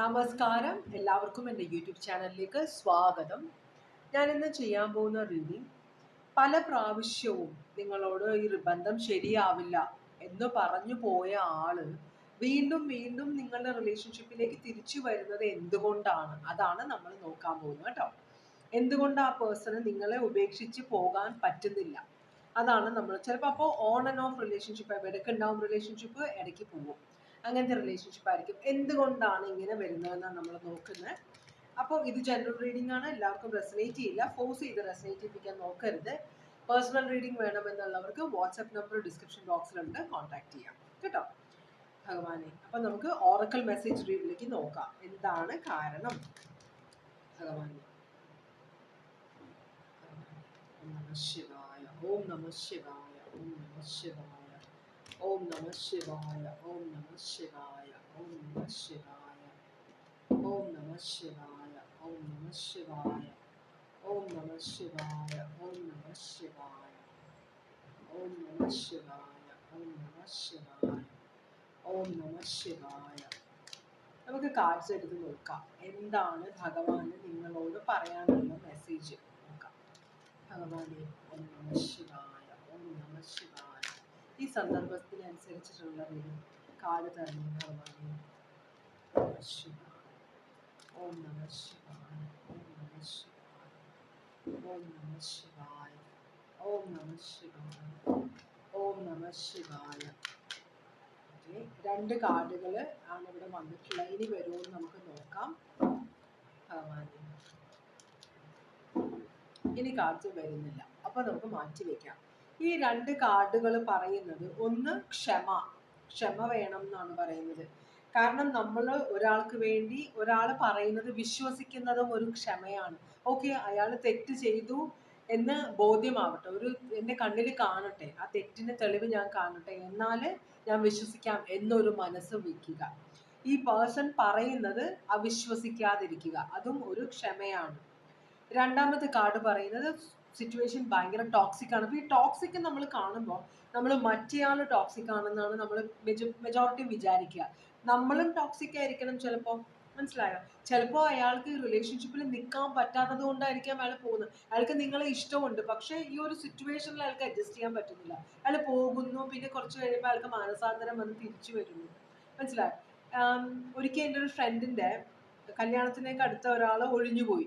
നമസ്കാരം. എല്ലാവർക്കും എന്റെ യൂട്യൂബ് ചാനലിലേക്ക് സ്വാഗതം. ഞാൻ ഇന്ന് ചെയ്യാൻ പോകുന്ന റീഡിങ് പല പ്രാവശ്യവും നിങ്ങളോട് ഈ ബന്ധം ശരിയാവില്ല എന്ന് പറഞ്ഞു പോയ ആൾ വീണ്ടും വീണ്ടും നിങ്ങളുടെ റിലേഷൻഷിപ്പിലേക്ക് തിരിച്ചു വരുന്നത് എന്തുകൊണ്ടാണ്? അതാണ് നമ്മൾ നോക്കാൻ പോകുന്നത് കേട്ടോ. എന്തുകൊണ്ട് ആ പേഴ്സണ് നിങ്ങളെ ഉപേക്ഷിച്ച് പോകാൻ പറ്റുന്നില്ല? അതാണ് നമ്മൾ ചിലപ്പോൾ അപ്പോൾ ഓൺ ആൻഡ് ഓഫ് റിലേഷൻഷിപ്പ് ഇടയ്ക്ക് ഉണ്ടാവും റിലേഷൻഷിപ്പ് ഇടയ്ക്ക് പോകും. അങ്ങനത്തെ റിലേഷൻഷിപ്പ് ആയിരിക്കും. എന്തുകൊണ്ടാണ് ഇങ്ങനെ വരുന്നതെന്നാണ് നമ്മൾ നോക്കുന്നത്. അപ്പോൾ ഇത് ജനറൽ റീഡിംഗ് ആണ്. എല്ലാവർക്കും റെസനേറ്റ് ചെയ്യില്ല. ഫോഴ്സ് ചെയ്ത് റെസനേറ്റ് ചെയ്യിപ്പിക്കാൻ നോക്കരുത്. പേഴ്സണൽ റീഡിംഗ് വേണമെന്നുള്ളവർക്ക് വാട്സപ്പ് നമ്പർ ഡിസ്ക്രിപ്ഷൻ ബോക്സിലുണ്ട് കോൺടാക്ട് ചെയ്യാം. കേട്ടോ? ഭഗവാനെ. അപ്പം നമുക്ക് ഓറക്കൽ മെസ്സേജ് റീഡിലേക്ക് നോക്കാം. എന്താണ് കാരണം? ഭഗവാനെ. ശിവായ. ഓം നമ ശിവായ. ഓം നമ ശിവായ. ഓം നമ ശിവായ ഓം നമ ശിവായ ഓം നമ ശിവായ ഓം നമ ശിവായ ഓം നമ ശിവായ ഓം നമ ശിവായ ഓം നമ ശിവായ ഓം നമ ശിവായ ഓം നമ ശിവായ ഓം നമ ശിവായ നമുക്ക് കാർഡ്സ് എടുത്ത് നോക്കാം എന്താണ് ഭഗവാന് നിങ്ങളോട് പറയാനുള്ള മെസ്സേജ് നോക്കാം ഭഗവാനെ ഓം നമ ശിവായ ഓം നമ ശിവായ ഈ സന്ദർഭത്തിനനുസരിച്ചിട്ടുള്ള ഒരു കാർഡ് തരണം ഭഗവാനെ ഓം നമ ശിവായ ഓം നമ ശിവായ ഓം നമ ശിവായ ഓം നമ ശിവായ ഓം നമ ശിവായ. രണ്ട് കാർഡുകൾ ആണ് ഇവിടെ വന്നിട്ടുള്ളത്. ഇനി വരുമെന്ന് നമുക്ക് നോക്കാം. ഭഗവാനെ. ഇനി കാർഡ്സ് വരുന്നില്ല. അപ്പൊ നമുക്ക് മാറ്റി വെക്കാം. ഈ രണ്ട് കാർഡുകൾ പറയുന്നത് ഒന്ന് ക്ഷമ ക്ഷമ വേണം എന്നാണ് പറയുന്നത്. കാരണം നമ്മൾ ഒരാൾക്ക് വേണ്ടി ഒരാൾ പറയുന്നത് വിശ്വസിക്കുന്നതും ഒരു ക്ഷമയാണ്. ഓക്കെ അയാൾ തെറ്റ് ചെയ്തു എന്ന് ബോധ്യമാവട്ടെ. ഒരു എന്റെ കണ്ണിൽ കാണട്ടെ. ആ തെറ്റിന് തെളിവ് ഞാൻ കാണട്ടെ. എന്നാൽ ഞാൻ വിശ്വസിക്കാം എന്നൊരു മനസ്സ് വയ്ക്കുക ഈ പേഴ്സൺ പറയുന്നത് അവിശ്വസിക്കാതിരിക്കുക. അതും ഒരു ക്ഷമയാണ്. രണ്ടാമത്തെ കാർഡ് പറയുന്നത് സിറ്റുവേഷൻ ഭയങ്കര ടോക്സിക് ആണ്. അപ്പോൾ ഈ ടോക്സിക് നമ്മൾ കാണുമ്പോൾ നമ്മൾ മറ്റേയാൾ ടോക്സിക് ആണെന്നാണ് നമ്മൾ മെജോറിറ്റി വിചാരിക്കുക നമ്മളും ടോക്സിക് ആയിരിക്കണം ചിലപ്പോൾ മനസ്സിലായോ? ചിലപ്പോൾ അയാൾക്ക് റിലേഷൻഷിപ്പിൽ നിൽക്കാൻ പറ്റാത്തത് കൊണ്ടായിരിക്കാം അയാൾ പോകുന്നത്. അയാൾക്ക് നിങ്ങളെ ഇഷ്ടമുണ്ട്. പക്ഷേ ഈ ഒരു സിറ്റുവേഷനിൽ അയാൾക്ക് അഡ്ജസ്റ്റ് ചെയ്യാൻ പറ്റുന്നില്ല. അയാൾ പോകുന്നു പിന്നെ കുറച്ച് കഴിയുമ്പോൾ അയാൾക്ക് മാനസാന്തരം വന്ന് തിരിച്ചു വരുന്നു. മനസ്സിലായോ? ഒരിക്കൽ എന്റെ ഒരു ഫ്രണ്ടിന്റെ കല്യാണത്തിനേക്ക് അടുത്ത ഒരാൾ ഒഴിഞ്ഞുപോയി.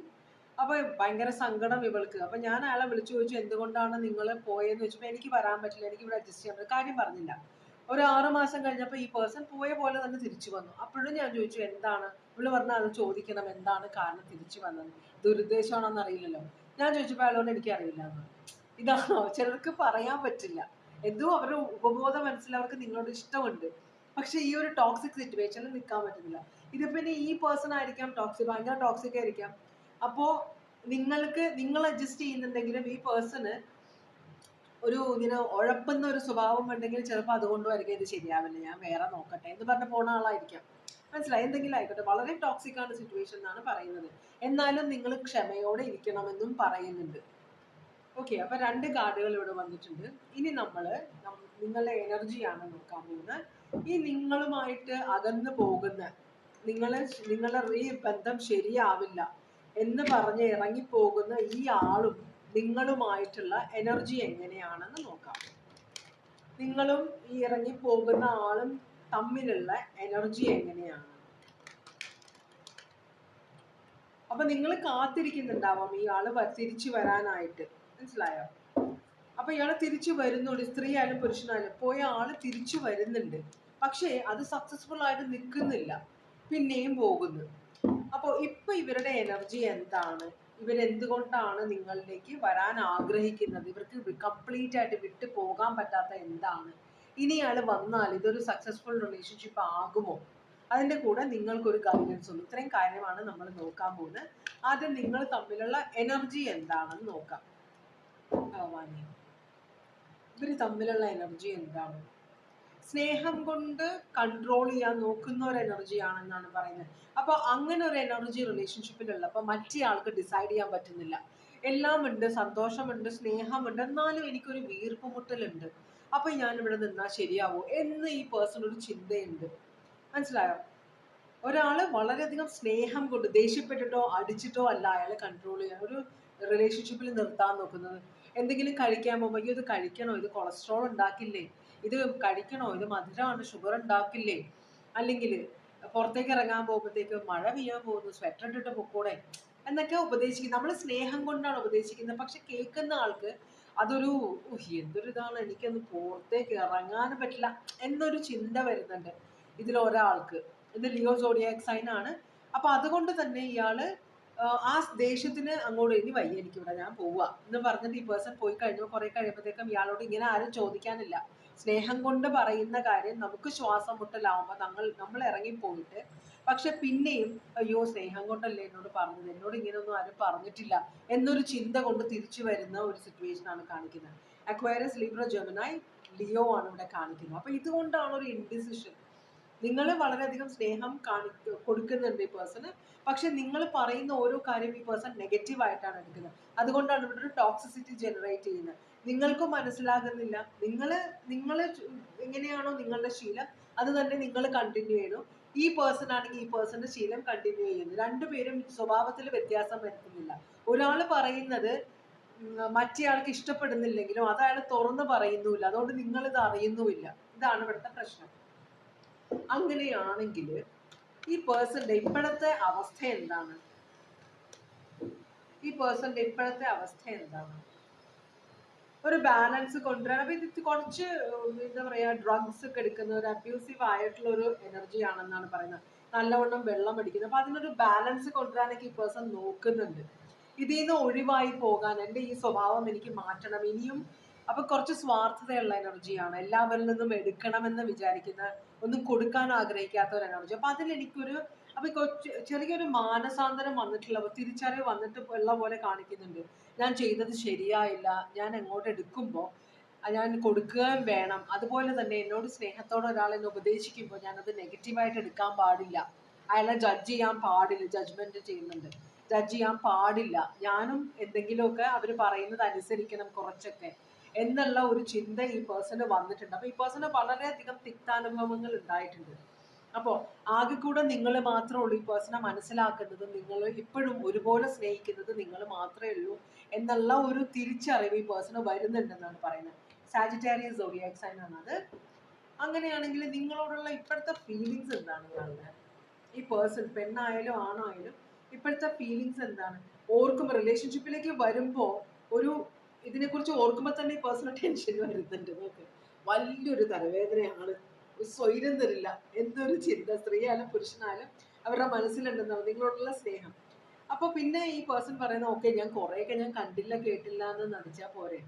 അപ്പോൾ ഭയങ്കര സങ്കടം ഇവൾക്ക്. അപ്പോൾ ഞാൻ അയാളെ വിളിച്ചു ചോദിച്ചു എന്തുകൊണ്ടാണ് നിങ്ങൾ പോയെന്ന്? ചോദിച്ചപ്പോൾ എനിക്ക് വരാൻ പറ്റില്ല എനിക്ക് ഇവിടെ അഡ്ജസ്റ്റ് ചെയ്യാൻ പറ്റില്ല. കാര്യം പറഞ്ഞില്ല. ഒരു ആറു മാസം കഴിഞ്ഞപ്പോൾ ഈ പേഴ്സൺ പോയ പോലെ തന്നെ തിരിച്ചു വന്നു. അപ്പോഴും ഞാൻ ചോദിച്ചു എന്താണ്? ഇവൾ പറഞ്ഞാൽ അത് ചോദിക്കണം എന്താണ് കാരണം തിരിച്ചു വന്നത്? ദുരുദ്ദേശമാണെന്ന് അറിയില്ലല്ലോ. ഞാൻ ചോദിച്ചപ്പോൾ അയാളോട് എനിക്കറിയില്ല എന്ന് ഇതാണോ? ചിലർക്ക് പറയാൻ പറ്റില്ല. എന്തോ അവരുടെ ഉപബോധ മനസ്സിൽ അവർക്ക് നിങ്ങളോട് ഇഷ്ടമുണ്ട്. പക്ഷെ ഈ ഒരു ടോക്സിക് സിറ്റുവേഷനിൽ നിൽക്കാൻ പറ്റുന്നില്ല. ഇത് ഇനി ഈ പേഴ്സൺ ആയിരിക്കാം ടോക്സിക് ഭയങ്കര ടോക്സിക് ആയിരിക്കാം. അപ്പോൾ നിങ്ങൾക്ക് നിങ്ങൾ അഡ്ജസ്റ്റ് ചെയ്യുന്നുണ്ടെങ്കിലും ഈ പേഴ്സണ് ഒരു ഇങ്ങനെ ഉഴപ്പുന്ന ഒരു സ്വഭാവം ഉണ്ടെങ്കിൽ ചിലപ്പോൾ അതുകൊണ്ടും ആയിരിക്കും ഇത് ശരിയാവില്ല. ഞാൻ വേറെ നോക്കട്ടെ എന്ന് പറഞ്ഞ് പോണ ആളായിരിക്കാം. മനസ്സിലായി? എന്തെങ്കിലും ആയിക്കോട്ടെ. വളരെ ടോക്സിക് ആണ് സിറ്റുവേഷൻ എന്നാണ് പറയുന്നത്. എന്നാലും നിങ്ങൾ ക്ഷമയോടെ ഇരിക്കണമെന്നും പറയുന്നുണ്ട്. ഓക്കെ അപ്പൊ രണ്ട് കാർഡുകൾ ഇവിടെ വന്നിട്ടുണ്ട്. ഇനി നമ്മൾ നിങ്ങളുടെ എനർജിയാണ് നോക്കാൻ പോകുന്നത്. ഈ നിങ്ങളുമായിട്ട് അകന്നു പോകുന്ന നിങ്ങളെ നിങ്ങളുടെ ഈ ബന്ധം ശരിയാവില്ല. എന്ന് പറഞ്ഞ് ഇറങ്ങിപ്പോകുന്ന ഈ ആളും നിങ്ങളുമായിട്ടുള്ള എനർജി എങ്ങനെയാണെന്ന് നോക്കാം. നിങ്ങളും ഈ ഇറങ്ങിപ്പോകുന്ന ആളും തമ്മിലുള്ള എനർജി എങ്ങനെയാണ്? അപ്പൊ നിങ്ങൾ കാത്തിരിക്കുന്നുണ്ടാവാം ഈ ആൾ തിരിച്ചു വരാനായിട്ട്. മനസ്സിലായോ? അപ്പൊ ഇയാൾ തിരിച്ചു വരുന്നുണ്ട് സ്ത്രീ ആയാലും പുരുഷനായാലും. പോയ ആൾ തിരിച്ചു വരുന്നുണ്ട്. പക്ഷേ അത് സക്സസ്ഫുൾ ആയിട്ട് നിൽക്കുന്നില്ല. പിന്നെയും പോകുന്നു. അപ്പോൾ ഇപ്പൊ ഇവരുടെ എനർജി എന്താണ്? ഇവരെന്തുകൊണ്ടാണ് നിങ്ങളിലേക്ക് വരാൻ ആഗ്രഹിക്കുന്നത്? ഇവർക്ക് കംപ്ലീറ്റ് ആയിട്ട് വിട്ടു പോകാൻ പറ്റാത്ത എന്താണ്? ഇനി ആൾ വന്നാൽ ഇതൊരു സക്സസ്ഫുൾ റിലേഷൻഷിപ്പ് ആകുമോ? അതിന്റെ കൂടെ നിങ്ങൾക്കൊരു ഗൈഡൻസ് ഉണ്ട്. ഇത്രയും കാര്യമാണ് നമ്മൾ നോക്കാൻ പോകുന്നത് ആദ്യം നിങ്ങൾ തമ്മിലുള്ള എനർജി എന്താണെന്ന് നോക്കാം. ഭഗവാനെ. ഇവർ തമ്മിലുള്ള എനർജി എന്താണ്? സ്നേഹം കൊണ്ട് കൺട്രോൾ ചെയ്യാൻ നോക്കുന്ന ഒരു എനർജി ആണെന്നാണ് പറയുന്നത്. അപ്പോൾ അങ്ങനെ ഒരു എനർജി റിലേഷൻഷിപ്പിലുള്ള അപ്പോൾ മറ്റേ ആൾക്ക് ഡിസൈഡ് ചെയ്യാൻ പറ്റുന്നില്ല. എല്ലാം ഉണ്ട് സന്തോഷമുണ്ട് സ്നേഹമുണ്ട് എന്നാലും എനിക്കൊരു വീർപ്പുമുട്ടലുണ്ട് അപ്പൊ ഞാൻ ഇവിടെ നിന്നാ ശരിയാവോ എന്ന് ഈ പേഴ്സൺ ഒരു ചിന്തയുണ്ട്. മനസ്സിലായോ? ഒരാൾ വളരെയധികം സ്നേഹം കൊണ്ട് ദേഷ്യപ്പെട്ടിട്ടോ അടിച്ചിട്ടോ അല്ല അയാളെ കൺട്രോൾ ചെയ്യാൻ ഒരു റിലേഷൻഷിപ്പിൽ നിർത്താൻ നോക്കുന്നത്. എന്തെങ്കിലും കഴിക്കാൻ പോകുമ്പോൾ ഇത് കഴിക്കണോ? ഇത് കൊളസ്ട്രോൾ ഉണ്ടാക്കില്ലേ? ഇത് കഴിക്കണോ ഇത് മധുരമാണ്? ഷുഗർ ഉണ്ടാക്കില്ലേ? അല്ലെങ്കിൽ പുറത്തേക്ക് ഇറങ്ങാൻ പോകുമ്പോഴത്തേക്ക് മഴ പെയ്യാൻ പോകുന്നു സ്വെറ്റർ ഇട്ടിട്ട് പൊക്കൂടെ എന്നൊക്കെ ഉപദേശിക്കും. നമ്മൾ സ്നേഹം കൊണ്ടാണ് ഉപദേശിക്കുന്നത്. പക്ഷെ കേൾക്കുന്ന ആൾക്ക് അതൊരു "ഉഹ്, എന്തൊരു ഇതാണ് എനിക്കൊന്ന് പുറത്തേക്ക് ഇറങ്ങാൻ പറ്റില്ല എന്നൊരു ചിന്ത വരുന്നുണ്ട് ഇതിൽ ഒരാൾക്ക്. ഇത് ലിയോ സോഡിയാക് സൈൻ ആണ്. അപ്പൊ അതുകൊണ്ട് തന്നെ ഇയാൾ ആ, ദേഷ്യത്തിന് അങ്ങോട്ട് ഇനി വയ്യ എനിക്കിവിടെ ഞാൻ പോവാ എന്ന് പറഞ്ഞിട്ട് ഈ പേഴ്സൺ പോയി കഴിഞ്ഞു കുറെ കഴിയുമ്പോഴത്തേക്കും ഇയാളോട് ഇങ്ങനെ ആരും ചോദിക്കാനില്ല. സ്നേഹം കൊണ്ട് പറയുന്ന കാര്യം നമുക്ക് ശ്വാസം മുട്ടലാവുമ്പോൾ നമ്മൾ നമ്മൾ ഇറങ്ങിപ്പോയിട്ട്. പക്ഷെ പിന്നെയും അയ്യോ സ്നേഹം കൊണ്ടല്ലേ എന്നോട് പറഞ്ഞത്? എന്നോട് ഇങ്ങനെയൊന്നും ആരും പറഞ്ഞിട്ടില്ല. എന്നൊരു ചിന്ത കൊണ്ട് തിരിച്ചു വരുന്ന ഒരു സിറ്റുവേഷൻ ആണ് കാണിക്കുന്നത്. അക്വയറസ് ലിബ്ര ജെമിനായി ലിയോ ആണ് ഇവിടെ കാണിക്കുന്നത്. അപ്പൊ ഇതുകൊണ്ടാണ് ഒരു ഇൻഡിസിഷൻ നിങ്ങൾ വളരെയധികം സ്നേഹം കാണി കൊടുക്കുന്നുണ്ട് ഈ പേഴ്സണ് പക്ഷെ നിങ്ങൾ പറയുന്ന ഓരോ കാര്യം ഈ പേഴ്സൺ നെഗറ്റീവ് ആയിട്ടാണ് എടുക്കുന്നത്. അതുകൊണ്ടാണ് ഇവിടെ ഒരു ടോക്സിസിറ്റി ജനറേറ്റ് ചെയ്യുന്നത്. നിങ്ങൾക്കും മനസ്സിലാകുന്നില്ല. നിങ്ങൾ നിങ്ങൾ എങ്ങനെയാണോ നിങ്ങളുടെ ശീലം അത് തന്നെ നിങ്ങൾ കണ്ടിന്യൂ ചെയ്യണം. ഈ പേഴ്സൺ ആണെങ്കിൽ ഈ പേഴ്സന്റെ ശീലം കണ്ടിന്യൂ ചെയ്യുന്നു. രണ്ടുപേരും സ്വഭാവത്തിൽ വ്യത്യാസം വരുത്തുന്നില്ല. ഒരാൾ പറയുന്നത് മറ്റേയാൾക്ക് ഇഷ്ടപ്പെടുന്നില്ലെങ്കിലും അത് അയാൾ തുറന്ന് പറയുന്നുമില്ല. അതുകൊണ്ട് നിങ്ങൾ ഇത് അറിയുന്നുമില്ല. ഇതാണ് ഇവിടുത്തെ പ്രശ്നം. അങ്ങനെയാണെങ്കിൽ ഈ പേഴ്സന്റെ ഇപ്പോഴത്തെ അവസ്ഥ എന്താണ്? ഈ പേഴ്സന്റെ ഇപ്പോഴത്തെ അവസ്ഥ എന്താണ്? ഒരു ബാലൻസ് കൊണ്ടുവരാൻ. അപ്പൊ ഇത് കുറച്ച് എന്താ പറയാ ഡ്രഗ്സ് ഒക്കെ എടുക്കുന്ന ഒരു അബ്യൂസീവ് ആയിട്ടുള്ള ഒരു എനർജി ആണെന്നാണ് പറയുന്നത്. നല്ലവണ്ണം വെള്ളം അടിക്കുന്നത്. അപ്പൊ അതിനൊരു ബാലൻസ് കൊണ്ടുവരാനൊക്കെ ഈ പേഴ്സൺ നോക്കുന്നുണ്ട്. ഇതിൽ നിന്ന് ഒഴിവായി പോകാൻ എന്റെ ഈ സ്വഭാവം എനിക്ക് മാറ്റണം ഇനിയും അപ്പൊ കുറച്ച് സ്വാർത്ഥതയുള്ള എനർജിയാണ് എല്ലാവരിൽ നിന്നും എടുക്കണമെന്ന് വിചാരിക്കുന്ന ഒന്നും കൊടുക്കാൻ ആഗ്രഹിക്കാത്ത ഒരു എനർജി അപ്പൊ അതിൽ എനിക്കൊരു അപ്പൊ ചെറിയൊരു മാനസാന്തരം വന്നിട്ടുള്ള തിരിച്ചറിവ് വന്നിട്ട് ഉള്ള പോലെ കാണിക്കുന്നുണ്ട്. ഞാൻ ചെയ്തത് ശരിയായില്ല ഞാൻ എങ്ങോട്ട് എടുക്കുമ്പോൾ ഞാൻ കൊടുക്കുകയും വേണം. അതുപോലെ തന്നെ എന്നോട് സ്നേഹത്തോടെ എന്നെ ഉപദേശിക്കുമ്പോൾ ഞാനത് നെഗറ്റീവായിട്ട് എടുക്കാൻ പാടില്ല. അയാളെ ജഡ്ജ് ചെയ്യാൻ പാടില്ല ജഡ്ജ്മെന്റ് ചെയ്യുന്നുണ്ട്. ജഡ്ജ് ചെയ്യാൻ പാടില്ല. ഞാനും എന്തെങ്കിലുമൊക്കെ അവർ പറയുന്നത് അനുസരിക്കണം കുറച്ചൊക്കെ എന്നുള്ള ഒരു ചിന്ത ഈ പേഴ്സണ് വന്നിട്ടുണ്ട്. അപ്പൊ ഈ പേഴ്സണ് വളരെയധികം തിക്താനുഭവങ്ങൾ ഉണ്ടായിട്ടുണ്ട്. അപ്പോൾ ആകെ കൂടെ നിങ്ങൾ മാത്രമേ ഉള്ളൂ ഈ പേഴ്സണെ മനസ്സിലാക്കുന്നത്. നിങ്ങൾ ഇപ്പോഴും ഒരുപോലെ സ്നേഹിക്കുന്നത് നിങ്ങൾ മാത്രമേ ഉള്ളൂ എന്നുള്ള ഒരു തിരിച്ചറിവ് ഈ പേഴ്സണ് വരുന്നുണ്ടെന്നാണ് പറയുന്നത്. സാജിറ്റേറിയസ് സൈൻ ആണ് അത് അങ്ങനെയാണെങ്കിൽ നിങ്ങളോടുള്ള ഇപ്പോഴത്തെ ഫീലിങ്സ് എന്താണ് ഈ പേഴ്സൺ പെണ്ണായാലും ആണായാലും ഇപ്പോഴത്തെ ഫീലിങ്സ് എന്താണ്? ഓർക്കുമ്പോൾ റിലേഷൻഷിപ്പിലേക്ക് വരുമ്പോൾ ഒരു ഇതിനെക്കുറിച്ച് ഓർക്കുമ്പോൾ തന്നെ ഈ പേഴ്സണൽ ടെൻഷൻ വരുന്നുണ്ട്. നോക്ക്. വലിയൊരു തലവേദനയാണ് സ്വൈരം തരില്ല. എന്തൊരു ചിന്ത? സ്ത്രീയായാലും പുരുഷനായാലും അവരുടെ മനസ്സിലുണ്ടെന്നാണ് നിങ്ങളോടുള്ള സ്നേഹം. അപ്പൊ പിന്നെ ഈ പേഴ്സൺ പറയുന്ന ഓക്കെ ഞാൻ കുറേയൊക്കെ ഞാൻ കണ്ടില്ല കേട്ടില്ല എന്ന് നടിച്ചാൽ പോരെ.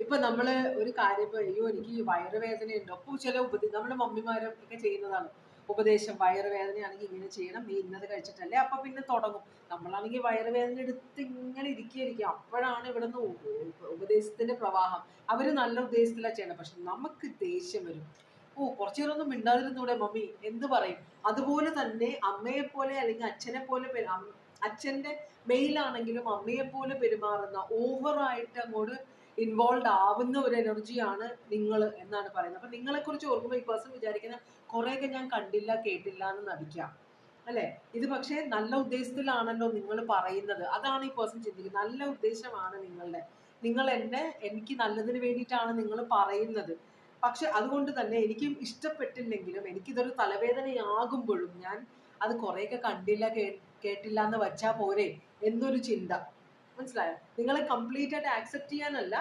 ഇപ്പൊ നമ്മൾ ഒരു കാര്യം അയ്യോ എനിക്ക് ഈ വയറുവേദനയുണ്ട്. അപ്പൊ ചില ഉപദേ നമ്മുടെ മമ്മിമാരും ഒക്കെ ചെയ്യുന്നതാണ്. ഉപദേശം വയറുവേദനയാണെങ്കിൽ ഇങ്ങനെ ചെയ്യണം നീ ഇന്നത് കഴിച്ചിട്ടല്ലേ. അപ്പൊ പിന്നെ തുടങ്ങും. നമ്മളാണെങ്കിൽ വയറുവേദന എടുത്ത് ഇങ്ങനെ ഇരിക്കുകയായിരിക്കും. അപ്പോഴാണ് ഇവിടുന്ന് നിന്ന് ഉപദേശത്തിന്റെ പ്രവാഹം. അവർ നല്ല ഉദ്ദേശത്തിലാണ് ചെയ്യണം പക്ഷെ നമുക്ക് ദേഷ്യം വരും. ഓ കുറച്ചു നേരം ഒന്നും മിണ്ടാതിരുന്നൂടെ മമ്മി? എന്ത് പറയും? അതുപോലെ തന്നെ അമ്മയെ പോലെ അല്ലെങ്കിൽ അച്ഛനെ പോലെ അച്ഛന്റെ മെയിലാണെങ്കിലും അമ്മയെ പോലെ പെരുമാറുന്ന ഓവറായിട്ട് അങ്ങോട്ട് ഇൻവോൾവ് ആവുന്ന ഒരു എനർജിയാണ് നിങ്ങൾ എന്നാണ് പറയുന്നത്. അപ്പൊ നിങ്ങളെ കുറിച്ച് ഓർക്കുമ്പോൾ ഈ പേഴ്സൺ വിചാരിക്കുന്ന കുറെയൊക്കെ ഞാൻ കണ്ടില്ല കേട്ടില്ല എന്ന് നടിക്കാം. അല്ലെ? ഇത് പക്ഷേ നല്ല ഉദ്ദേശത്തിലാണല്ലോ നിങ്ങൾ പറയുന്നത്. അതാണ് ഈ പേഴ്സൺ ചിന്തിക്കുന്നത്. നല്ല ഉദ്ദേശമാണ് നിങ്ങളുടെ. നിങ്ങൾ എന്നെ എനിക്ക് നല്ലതിന് വേണ്ടിയിട്ടാണ് നിങ്ങൾ പറയുന്നത്. പക്ഷെ അതുകൊണ്ട് തന്നെ എനിക്കും ഇഷ്ടപ്പെട്ടില്ലെങ്കിലും എനിക്കിതൊരു തലവേദനയാകുമ്പോഴും ഞാൻ അത് കുറെയൊക്കെ കണ്ടില്ല കേട്ടില്ല എന്ന് വച്ചാ പോരെ എന്നൊരു ചിന്ത. മനസ്സിലായോ? നിങ്ങളെ കംപ്ലീറ്റ് ആയിട്ട് ആക്സെപ്റ്റ് ചെയ്യാനല്ല.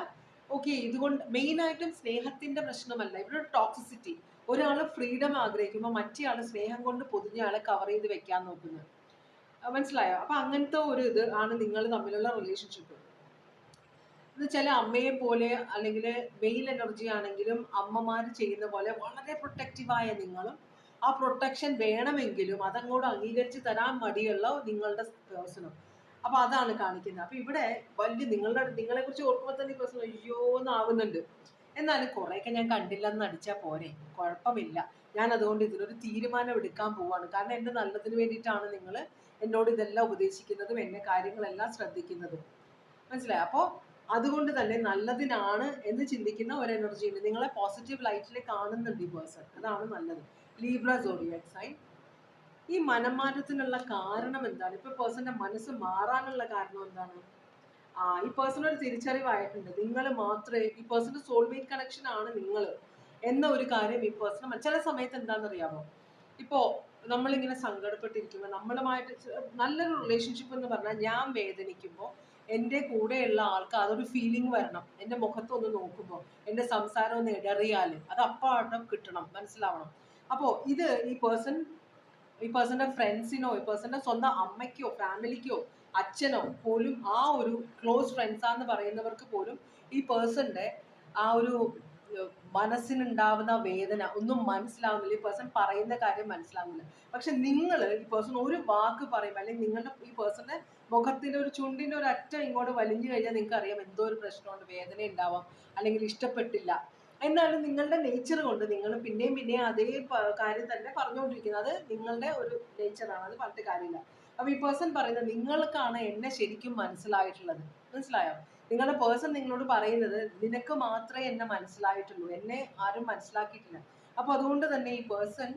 ഓക്കെ ഇതുകൊണ്ട് മെയിൻ ആയിട്ടും സ്നേഹത്തിന്റെ പ്രശ്നമല്ല. ഇവിടെ ഒരു ടോക്സിസിറ്റി ഒരാൾ ഫ്രീഡം ആഗ്രഹിക്കുമ്പോൾ മറ്റേ ആൾ സ്നേഹം കൊണ്ട് പൊതിഞ്ഞ ആളെ കവർ ചെയ്ത് വെക്കാൻ നോക്കുന്നത്. മനസ്സിലായോ? അപ്പൊ അങ്ങനത്തെ ഒരു ഇത് ആണ് നിങ്ങൾ തമ്മിലുള്ള റിലേഷൻഷിപ്പ് എന്ന് അമ്മയെ പോലെ അല്ലെങ്കിൽ മെയിൽ എനർജി ആണെങ്കിലും അമ്മമാർ ചെയ്യുന്ന പോലെ വളരെ പ്രൊട്ടക്റ്റീവായ നിങ്ങളും ആ പ്രൊട്ടക്ഷൻ വേണമെങ്കിലും അതങ്ങോട്ട് അംഗീകരിച്ച് തരാൻ മടിയുള്ള നിങ്ങളുടെ പേഴ്സണും അപ്പൊ അതാണ് കാണിക്കുന്നത്. അപ്പൊ ഇവിടെ വലിയ നിങ്ങളുടെ നിങ്ങളെ കുറിച്ച് ഓർക്കുമ്പോൾ തന്നെ പ്രശ്നം അയ്യോ എന്നാവുന്നുണ്ട് എന്നാലും കുറെയൊക്കെ ഞാൻ കണ്ടില്ല എന്ന് അടിച്ചാൽ പോരെ. കുഴപ്പമില്ല. ഞാൻ അതുകൊണ്ട് ഇതിനൊരു തീരുമാനം എടുക്കാൻ പോവാണ്. കാരണം എന്റെ നല്ലതിന് വേണ്ടിയിട്ടാണ് നിങ്ങൾ എന്നോട് ഇതെല്ലാം ഉപദേശിക്കുന്നതും എന്നെ കാര്യങ്ങളെല്ലാം ശ്രദ്ധിക്കുന്നതും. മനസ്സിലായി? അപ്പോൾ അതുകൊണ്ട് തന്നെ നല്ലതിനാണ് എന്ന് ചിന്തിക്കുന്ന ഒരു എനർജി ഉണ്ട്. നിങ്ങളെ പോസിറ്റീവ് ലൈറ്റിൽ കാണുന്നുണ്ട് ഈ പേഴ്സൺ അതാണ് നല്ലത്. ലീബ്ര സോഡിയാക് സൈൻ ഈ മനംമാറ്റത്തിനുള്ള കാരണം എന്താണ്? ഇപ്പൊ പേഴ്സന്റെ മനസ്സ് മാറാനുള്ള കാരണം എന്താണ്? ആ ഈ പേഴ്സൺ ഒരു തിരിച്ചറിവായിട്ടുണ്ട്. നിങ്ങൾ മാത്രമേ ഈ പേഴ്സന്റെ സോൾമേറ്റ് കണക്ഷൻ ആണ് നിങ്ങൾ എന്ന ഒരു കാര്യം ഈ പേഴ്സൺ ചില സമയത്ത് എന്താണെന്നറിയാമോ? ഇപ്പോ നമ്മളിങ്ങനെ സങ്കടപ്പെട്ടിരിക്കുമ്പോൾ നമ്മളുമായിട്ട് നല്ലൊരു റിലേഷൻഷിപ്പ് എന്ന് പറഞ്ഞാൽ ഞാൻ വേദനിക്കുമ്പോൾ എന്റെ കൂടെയുള്ള ആൾക്ക് അതൊരു ഫീലിംഗ് വരണം. എന്റെ മുഖത്തൊന്ന് നോക്കുമ്പോൾ എന്റെ സംസാരം ഒന്ന് ഇടറിയാൽ അത് അപ്പാട്ടം കിട്ടണം. മനസ്സിലാവണം? അപ്പോൾ ഇത് ഈ പേഴ്സൺ ഈ പേഴ്സന്റെ ഫ്രണ്ട്സിനോ ഈ പേഴ്സന്റെ സ്വന്തം അമ്മയ്ക്കോ ഫാമിലിക്കോ അച്ഛനോ പോലും ആ ഒരു ക്ലോസ് ഫ്രണ്ട്സാന്ന് പറയുന്നവർക്ക് പോലും ഈ പേഴ്സന്റെ ആ ഒരു മനസ്സിനുണ്ടാവുന്ന വേദന ഒന്നും മനസ്സിലാവുന്നില്ല. ഈ പേഴ്സൺ പറയുന്ന കാര്യം മനസ്സിലാവുന്നില്ല. പക്ഷെ നിങ്ങൾ ഈ പേഴ്സൺ ഒരു വാക്ക് പറയും അല്ലെങ്കിൽ നിങ്ങളുടെ ഈ പേഴ്സന്റെ മുഖത്തിന്റെ ഒരു ചുണ്ടിന്റെ ഒരു അറ്റം ഇങ്ങോട്ട് വലിഞ്ഞു കഴിഞ്ഞാൽ നിങ്ങൾക്ക് അറിയാം എന്തോ ഒരു പ്രശ്നമുണ്ട് വേദന ഉണ്ടാവാം അല്ലെങ്കിൽ ഇഷ്ടപ്പെട്ടില്ല. എന്നാലും നിങ്ങളുടെ നേച്ചർ കൊണ്ട് നിങ്ങൾ പിന്നെയും പിന്നെയും അതേ കാര്യം തന്നെ പറഞ്ഞുകൊണ്ടിരിക്കുന്നത്. അത് നിങ്ങളുടെ ഒരു നേച്ചറാണ് അത് പറഞ്ഞിട്ട് കാര്യമില്ല. അപ്പൊ ഈ പേഴ്സൺ പറയുന്നത് നിങ്ങൾക്കാണ് എന്നെ ശരിക്കും മനസ്സിലായിട്ടുള്ളത്. മനസ്സിലായോ? നിങ്ങളുടെ പേഴ്സൺ നിങ്ങളോട് പറയുന്നത് നിനക്ക് മാത്രമേ എന്നെ മനസ്സിലായിട്ടുള്ളൂ എന്നെ ആരും മനസ്സിലാക്കിയിട്ടില്ല. അപ്പൊ അതുകൊണ്ട് തന്നെ ഈ പേഴ്സൺ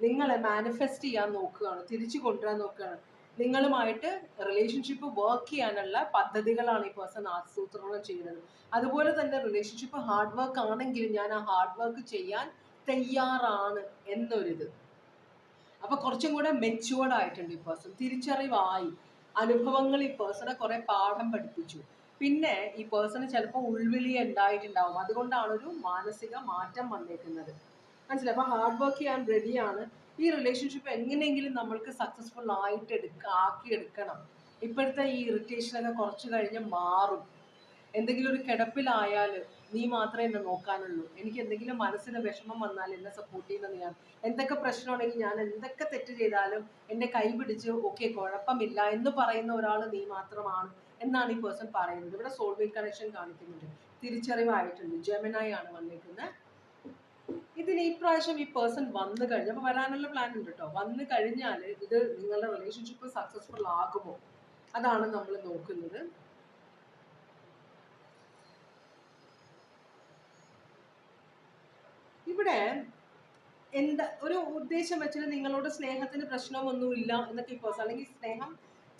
നിങ്ങളെ മാനിഫെസ്റ്റ് ചെയ്യാൻ നോക്കുകയാണ് തിരിച്ചു കൊണ്ടുവരാൻ നോക്കുകയാണ്. നിങ്ങളുമായിട്ട് റിലേഷൻഷിപ്പ് വർക്ക് ചെയ്യാനുള്ള പദ്ധതികളാണ് ഈ പേഴ്സൺ ആസൂത്രണം ചെയ്യുന്നത്. അതുപോലെ തന്നെ റിലേഷൻഷിപ്പ് ഹാർഡ് വർക്ക് ആണെങ്കിലും ഞാൻ ആ ഹാർഡ് വർക്ക് ചെയ്യാൻ തയ്യാറാണ് എന്നൊരിത്. അപ്പൊ കുറച്ചും കൂടെ മെച്ചുവേർഡ് ആയിട്ടുണ്ട് ഈ പേഴ്സൺ തിരിച്ചറിവായി. അനുഭവങ്ങൾ ഈ പേഴ്സണെ കുറെ പാഠം പഠിപ്പിച്ചു. പിന്നെ ഈ പേഴ്സണ് ചിലപ്പോൾ ഉൾവിളി ഉണ്ടായിട്ടുണ്ടാവും. അതുകൊണ്ടാണ് ഒരു മാനസിക മാറ്റം വന്നേക്കുന്നത്. മനസ്സിലായി? അപ്പൊ ഹാർഡ് വർക്ക് ചെയ്യാൻ റെഡിയാണ് ഈ റിലേഷൻഷിപ്പ് എങ്ങനെയെങ്കിലും നമ്മൾക്ക് സക്സസ്ഫുൾ ആയിട്ട് എടുക്ക ആക്കി എടുക്കണം ഇപ്പോഴത്തെ ഈ ഇറിറ്റേഷനൊക്കെ കുറച്ച് കഴിഞ്ഞ് മാറും. എന്തെങ്കിലും ഒരു കിടപ്പിലായാൽ നീ മാത്രമേ എന്നെ നോക്കാനുള്ളൂ. എനിക്ക് എന്തെങ്കിലും മനസ്സിന് വിഷമം വന്നാൽ എന്നെ സപ്പോർട്ട് ചെയ്യുന്ന നീയാണ് എന്തൊക്കെ പ്രശ്നമുണ്ടെങ്കിൽ ഞാൻ എന്തൊക്കെ തെറ്റ് ചെയ്താലും എന്റെ കൈ പിടിച്ച് ഓക്കെ കുഴപ്പമില്ല എന്ന് പറയുന്ന ഒരാൾ നീ മാത്രമാണ് എന്നാണ് ഈ പേഴ്സൺ പറയുന്നത്. ഇവിടെ സോൾമേറ്റ് കണക്ഷൻ കാണിക്കുന്നുണ്ട്. തിരിച്ചറിവായിട്ടുണ്ട്. ജെമിനായി ആണ് വന്നിരിക്കുന്നത്. ഇതിന് ഈ പ്രാവശ്യം ഈ പേഴ്സൺ വന്നു കഴിഞ്ഞു. അപ്പൊ വരാനുള്ള പ്ലാൻ ഉണ്ട് കേട്ടോ വന്നു കഴിഞ്ഞാൽ ഇത് നിങ്ങളുടെ റിലേഷൻഷിപ്പ് സക്സസ്ഫുൾ ആകുമോ? അതാണ് നമ്മൾ നോക്കുന്നത്. ഇവിടെ എന്താ ഒരു ഉദ്ദേശം വെച്ചിട്ട് നിങ്ങളോട് സ്നേഹത്തിന് പ്രശ്നമൊന്നുമില്ല എന്നൊക്കെ പേഴ്സൺ അല്ലെങ്കിൽ സ്നേഹം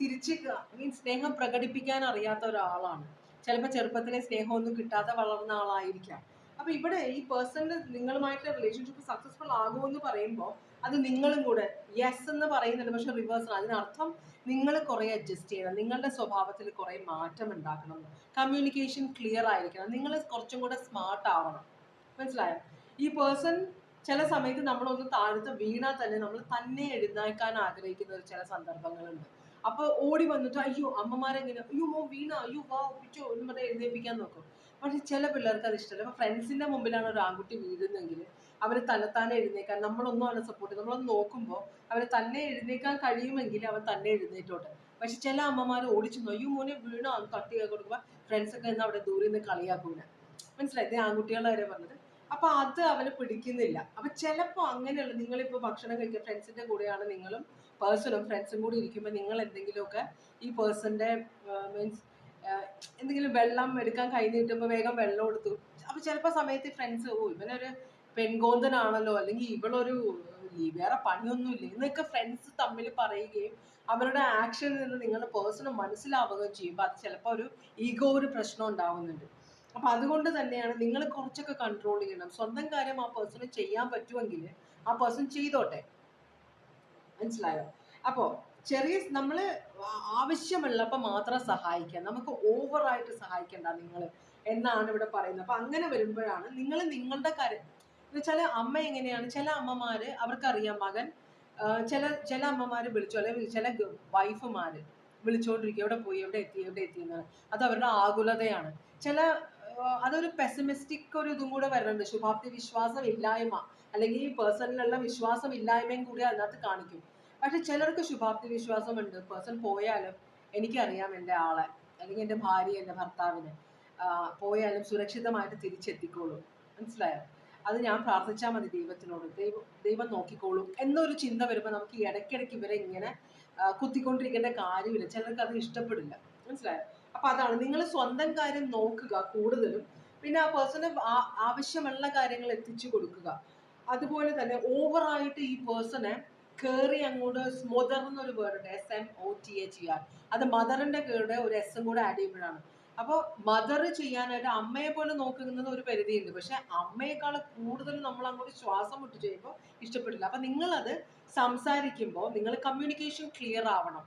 തിരിച്ച് മീൻസ് സ്നേഹം പ്രകടിപ്പിക്കാൻ അറിയാത്ത ഒരാളാണ്. ചിലപ്പോൾ ചെറുപ്പത്തിലെ സ്നേഹമൊന്നും കിട്ടാതെ വളർന്ന ആളായിരിക്കാം. അപ്പൊ ഇവിടെ ഈ പേഴ്സണിന്റെ നിങ്ങളുമായിട്ട് റിലേഷൻഷിപ്പ് സക്സസ്ഫുൾ ആകുമെന്ന് പറയുമ്പോൾ അത് നിങ്ങളും കൂടെ യെസ് എന്ന് പറയുന്നുണ്ട്. പക്ഷെ റിവേഴ്സ് അതിനർത്ഥം നിങ്ങൾ കുറെ അഡ്ജസ്റ്റ് ചെയ്യണം. നിങ്ങളുടെ സ്വഭാവത്തിൽ കുറെ മാറ്റം ഉണ്ടാക്കണം. കമ്മ്യൂണിക്കേഷൻ ക്ലിയർ ആയിരിക്കണം. നിങ്ങൾ കുറച്ചും കൂടെ സ്മാർട്ട് ആവണം. മനസ്സിലായോ? ഈ പേഴ്സൺ ചില സമയത്ത് നമ്മളൊന്ന് താഴ്ത്ത് വീണാൽ തന്നെ നമ്മൾ തന്നെ എഴുന്നേക്കാൻ ആഗ്രഹിക്കുന്ന ചില സന്ദർഭങ്ങളുണ്ട്. അപ്പൊ ഓടി വന്നിട്ട് അയ്യോ അമ്മമാരെങ്ങനെ? അയ്യോ വീണ? അയ്യോ വാ പിച്ചോ എന്ന് പറഞ്ഞാൽ എഴുന്നേൽപ്പിക്കാൻ നോക്കും. പക്ഷെ ചില പിള്ളേർക്ക് അത് ഇഷ്ടമല്ല. അപ്പൊ ഫ്രണ്ട്സിന്റെ മുമ്പിലാണ് ഒരു ആൺകുട്ടി വീഴുന്നെങ്കിൽ അവർ തന്നെത്താനെ എഴുന്നേക്കാൻ നമ്മളൊന്നും അവനെ സപ്പോർട്ട് ചെയ്യും നമ്മളൊന്ന് നോക്കുമ്പോൾ അവർ തന്നെ എഴുന്നേക്കാൻ കഴിയുമെങ്കിൽ അവൻ തന്നെ എഴുന്നേറ്റോട്ടെ. പക്ഷെ ചില അമ്മമാർ ഓടിച്ചു അയ്യോ മോനെ വീണോ? തട്ടി കൊടുക്കുമ്പോൾ ഫ്രണ്ട്സ് ഒക്കെ നിന്ന് അവിടെ ദൂരെ നിന്ന് കളിയാക്കൂല. മനസ്സിലായി? ആൺകുട്ടികളെ കാര്യം പറഞ്ഞത് അപ്പൊ അത് അവന് പിടിക്കുന്നില്ല. അപ്പൊ ചിലപ്പോ അങ്ങനെയുള്ള നിങ്ങളിപ്പോ ഭക്ഷണം കഴിക്കുക ഫ്രണ്ട്സിന്റെ കൂടെയാണ് നിങ്ങളും പേഴ്സണും ഫ്രണ്ട്സും കൂടി ഇരിക്കുമ്പോൾ നിങ്ങൾ എന്തെങ്കിലുമൊക്കെ ഈ പേഴ്സന്റെ മീൻസ് എന്തെങ്കിലും വെള്ളം എടുക്കാൻ കൈ നീട്ടുമ്പോൾ വേഗം വെള്ളം എടുത്തു. അപ്പൊ ചിലപ്പോ സമയത്ത് ഫ്രണ്ട്സ് ഓ ഇവനൊരു പെൺകോന്തനാണല്ലോ അല്ലെങ്കിൽ ഇവളൊരു വേറെ പണിയൊന്നും ഇല്ല എന്നൊക്കെ ഫ്രണ്ട്സ് തമ്മിൽ പറയുകയും അവരുടെ ആക്ഷനിൽ നിന്ന് നിങ്ങളുടെ പേഴ്സണ് മനസ്സിലാവുകയും ചെയ്യുമ്പോൾ അത് ചിലപ്പോൾ ഒരു ഈഗോ ഒരു പ്രശ്നം ഉണ്ടാവുന്നുണ്ട്. അപ്പൊ അതുകൊണ്ട് തന്നെയാണ് നിങ്ങൾ കുറച്ചൊക്കെ കൺട്രോൾ ചെയ്യണം. സ്വന്തം കാര്യം ആ പേഴ്സണ് ചെയ്യാൻ പറ്റുമെങ്കിൽ ആ പേഴ്സൺ ചെയ്തോട്ടെ. മനസ്സിലായോ? അപ്പോ ചെറിയ നമ്മൾ ആവശ്യമുള്ളപ്പോൾ മാത്രം സഹായിക്കാം. നമുക്ക് ഓവറായിട്ട് സഹായിക്കണ്ട നിങ്ങൾ എന്നാണ് ഇവിടെ പറയുന്നത്. അപ്പൊ അങ്ങനെ വരുമ്പോഴാണ് നിങ്ങൾ നിങ്ങളുടെ കാര്യം വെച്ചാൽ അമ്മ എങ്ങനെയാണ് ചില അമ്മമാര് അവർക്കറിയാം മകൻ ചില ചില അമ്മമാര് വിളിച്ചു അല്ലെങ്കിൽ ചില വൈഫുമാർ വിളിച്ചുകൊണ്ടിരിക്കുക എവിടെ പോയി എവിടെ എത്തി എവിടെ എത്തി എന്നാണ്. അത് അവരുടെ ആകുലതയാണ്. ചില അതൊരു പെസിമിസ്റ്റിക് ഒരു ഇതും കൂടെ വരുന്നുണ്ട്. ശുഭാപ്തി വിശ്വാസം ഇല്ലായ്മ അല്ലെങ്കിൽ ഈ പേഴ്സണിലുള്ള വിശ്വാസം ഇല്ലായ്മയും കൂടി അതിനകത്ത് കാണിക്കും. പക്ഷെ ചിലർക്ക് ശുഭാപ്തി വിശ്വാസമുണ്ട്. പേഴ്സൺ പോയാലും എനിക്കറിയാം എന്റെ ആളെ. അല്ലെങ്കിൽ എന്റെ ഭാര്യ എന്റെ ഭർത്താവിനെ. പോയാലും സുരക്ഷിതമായിട്ട് തിരിച്ചെത്തിക്കോളും. മനസ്സിലായോ? അത് ഞാൻ പ്രാർത്ഥിച്ചാൽ മതി ദൈവത്തിനോട്. ദൈവം ദൈവം നോക്കിക്കോളും എന്നൊരു ചിന്ത വരുമ്പോൾ നമുക്ക് ഈ ഇടയ്ക്കിടയ്ക്ക് ഇവരെ ഇങ്ങനെ കുത്തിക്കൊണ്ടിരിക്കേണ്ട കാര്യമില്ല. ചിലർക്ക് അത് ഇഷ്ടപ്പെടില്ല. മനസ്സിലായോ? അപ്പൊ അതാണ്. നിങ്ങൾ സ്വന്തം കാര്യം നോക്കുക കൂടുതലും. പിന്നെ ആ പേഴ്സണ് ആവശ്യമുള്ള കാര്യങ്ങൾ എത്തിച്ചു കൊടുക്കുക. അതുപോലെ തന്നെ ഓവറായിട്ട് ഈ പേഴ്സണെ കേറി അങ്ങോട്ട് സ്മൊദർ എന്നൊരു വേർഡ് ഉണ്ട് S M O T H E R അത് മദറിന്റെ കൂടെ ഒരു എസും കൂടെ ആഡ് ചെയ്യുമ്പോഴാണ്. അപ്പോൾ മദർ ചെയ്യാനായിട്ട് അമ്മയെ പോലെ നോക്കുന്നത് ഒരു പരിധിയുണ്ട്. പക്ഷെ അമ്മയെക്കാൾ കൂടുതൽ നമ്മൾ അങ്ങോട്ട് ശ്വാസം വിട്ട് ചെയ്യുമ്പോൾ ഇഷ്ടപ്പെടില്ല. അപ്പൊ നിങ്ങളത് സംസാരിക്കുമ്പോൾ നിങ്ങൾ കമ്മ്യൂണിക്കേഷൻ ക്ലിയർ ആവണം.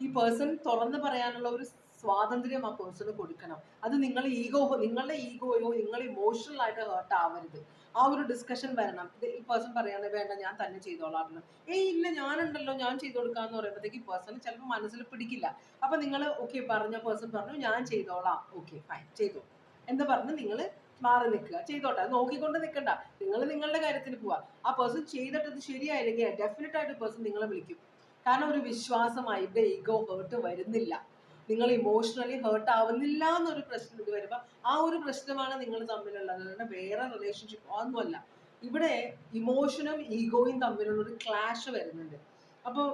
ഈ പേഴ്സൺ തുറന്ന് പറയാനുള്ള ഒരു സ്വാതന്ത്ര്യം ആ പേഴ്സണ് കൊടുക്കണം. അത് നിങ്ങൾ ഈഗോ നിങ്ങളുടെ ഈഗോയോ നിങ്ങൾ ഇമോഷണൽ ആയിട്ട് ഹേർട്ട് ആവരുത്. ആ ഒരു ഡിസ്കഷൻ വരണം. ഈ പേഴ്സൺ പറയാണ് വേണ്ട ഞാൻ തന്നെ ചെയ്തോളാം ഏയ് ഇല്ല ഞാനുണ്ടല്ലോ ഞാൻ ചെയ്തു കൊടുക്കാന്ന് പറയുമ്പോഴത്തേക്ക് പേഴ്സൺ ചിലപ്പോൾ മനസ്സിൽ പിടിക്കില്ല. അപ്പൊ നിങ്ങൾ ഓക്കെ പറഞ്ഞ പേഴ്സൺ പറഞ്ഞു ഞാൻ ചെയ്തോളാം. ഓക്കെ ഫൈൻ ചെയ്തോ. എന്ന് പറഞ്ഞ് നിങ്ങൾ മാറി നിൽക്കുക. ചെയ്തോട്ടെ. നോക്കിക്കൊണ്ട് നിൽക്കണ്ട. നിങ്ങൾ നിങ്ങളുടെ കാര്യത്തിന് പോവാ. ആ പേഴ്സൺ ചെയ്തിട്ട് അത് ശരിയായില്ലെങ്കിൽ ഡെഫിനറ്റ് ആയിട്ട് പേഴ്സൺ നിങ്ങളെ വിളിക്കും. കാരണം ഒരു വിശ്വാസമായി ഇവിടെ ഈഗോ ഹേർട്ട് വരുന്നില്ല. നിങ്ങൾ ഇമോഷണലി ഹേർട്ട് ആവുന്നില്ല എന്നൊരു പ്രശ്നം ഇത് വരുമ്പോൾ ആ ഒരു പ്രശ്നമാണ് നിങ്ങൾ തമ്മിലുള്ളത്. അതുകൊണ്ട് വേറെ റിലേഷൻഷിപ്പ് ഒന്നുമല്ല. ഇവിടെ ഇമോഷനും ഈഗോയും തമ്മിലുള്ള ഒരു ക്ലാഷ് വരുന്നുണ്ട്. അപ്പോൾ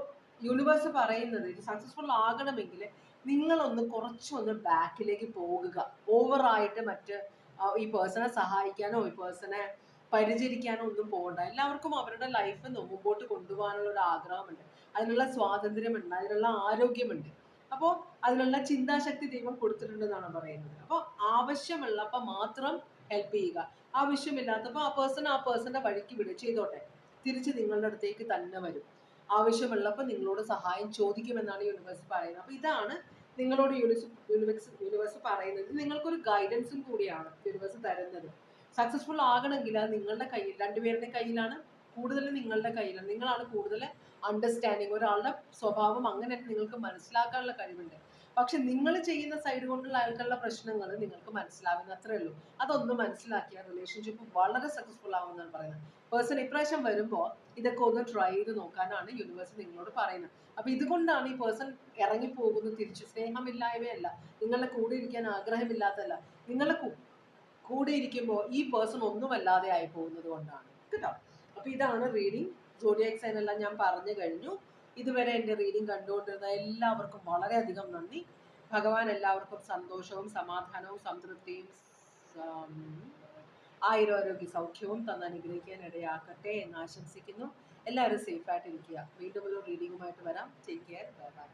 യൂണിവേഴ്സ് പറയുന്നത് ഇത് സക്സസ്ഫുൾ ആകണമെങ്കിൽ നിങ്ങളൊന്ന് കുറച്ചൊന്ന് ബാക്കിലേക്ക് പോകുക. ഓവറായിട്ട് മറ്റ് ഈ പേഴ്സണെ സഹായിക്കാനോ ഈ പേഴ്സണെ പരിചരിക്കാനോ ഒന്നും പോകണ്ട. എല്ലാവർക്കും അവരുടെ ലൈഫ് മുമ്പോട്ട് കൊണ്ടുപോകാനുള്ള ഒരു ആഗ്രഹമുണ്ട്. അതിനുള്ള സ്വാതന്ത്ര്യമുണ്ട്. അതിനുള്ള ആരോഗ്യമുണ്ട്. അപ്പോൾ അതിലുള്ള ചിന്താശക്തി ദൈവം കൊടുത്തിട്ടുണ്ടെന്നാണ് പറയുന്നത്. അപ്പോൾ ആവശ്യമുള്ളപ്പോൾ മാത്രം ഹെൽപ്പ് ചെയ്യുക. ആവശ്യമില്ലാത്തപ്പോൾ ആ പേഴ്സൺ ആ പേഴ്സന്റെ വഴിക്ക് വിടുക. ചെയ്തോട്ടെ. തിരിച്ച് നിങ്ങളുടെ അടുത്തേക്ക് തന്നെ വരും. ആവശ്യമുള്ളപ്പോൾ നിങ്ങളോട് സഹായം ചോദിക്കുമെന്നാണ് യൂണിവേഴ്സ് പറയുന്നത്. അപ്പോൾ ഇതാണ് നിങ്ങളോട് യൂണിവേഴ്സ് യൂണിവേഴ്സ് യൂണിവേഴ്സ് പറയുന്നത്. നിങ്ങൾക്കൊരു ഗൈഡൻസും കൂടിയാണ് യൂണിവേഴ്സ് തരുന്നത്. സക്സസ്ഫുൾ ആകണമെങ്കിൽ അത് നിങ്ങളുടെ കയ്യിൽ രണ്ടുപേരുടെ കയ്യിലാണ്. കൂടുതൽ നിങ്ങളുടെ കയ്യിലാണ്. നിങ്ങളാണ് കൂടുതൽ അണ്ടർസ്റ്റാൻഡിങ് ഒരാളുടെ സ്വഭാവം അങ്ങനെ നിങ്ങൾക്ക് മനസ്സിലാക്കാനുള്ള കഴിവുണ്ട്. പക്ഷെ നിങ്ങൾ ചെയ്യുന്ന സൈഡ് കൊണ്ടുള്ള ആൾക്കുള്ള പ്രശ്നങ്ങൾ നിങ്ങൾക്ക് മനസ്സിലാവുന്ന അത്രേ ഉള്ളൂ. അതൊന്ന് മനസ്സിലാക്കിയ റിലേഷൻഷിപ്പ് വളരെ സക്സസ്ഫുൾ ആവുമെന്നാണ് പറയുന്നത്. പേഴ്സൺ ഇപ്രാവശ്യം വരുമ്പോൾ ഇതൊക്കെ ഒന്ന് ട്രൈ ചെയ്ത് നോക്കാനാണ് യൂണിവേഴ്സ് നിങ്ങളോട് പറയുന്നത്. അപ്പൊ ഇതുകൊണ്ടാണ് ഈ പേഴ്സൺ ഇറങ്ങി പോകുന്നത് തിരിച്ചു സ്നേഹമില്ലായ്മയല്ല നിങ്ങളുടെ കൂടെ ഇരിക്കാൻ ആഗ്രഹമില്ലാത്തതല്ല. നിങ്ങളെ കൂടെ ഇരിക്കുമ്പോൾ ഈ പേഴ്സൺ ഒന്നുമല്ലാതെ ആയി പോകുന്നത് കൊണ്ടാണ്. കേട്ടോ? അപ്പൊ ഇതാണ് റീഡിങ് സോഡിയാക് സൈൻ എല്ലാം ഞാൻ പറഞ്ഞു കഴിഞ്ഞു. ഇതുവരെ എന്റെ റീഡിങ് കണ്ടുകൊണ്ടിരുന്ന എല്ലാവർക്കും വളരെയധികം നന്ദി. ഭഗവാൻ എല്ലാവർക്കും സന്തോഷവും സമാധാനവും സംതൃപ്തിയും ആയുരാരോഗ്യ സൗഖ്യവും തന്ന് അനുഗ്രഹിക്കാൻ ഇടയാക്കട്ടെ എന്ന് ആശംസിക്കുന്നു. എല്ലാവരും സേഫ് ആയിട്ട് ഇരിക്കുക വീണ്ടും ഒരു റീഡിങ്ങുമായിട്ട് വരാം. Take care bye bye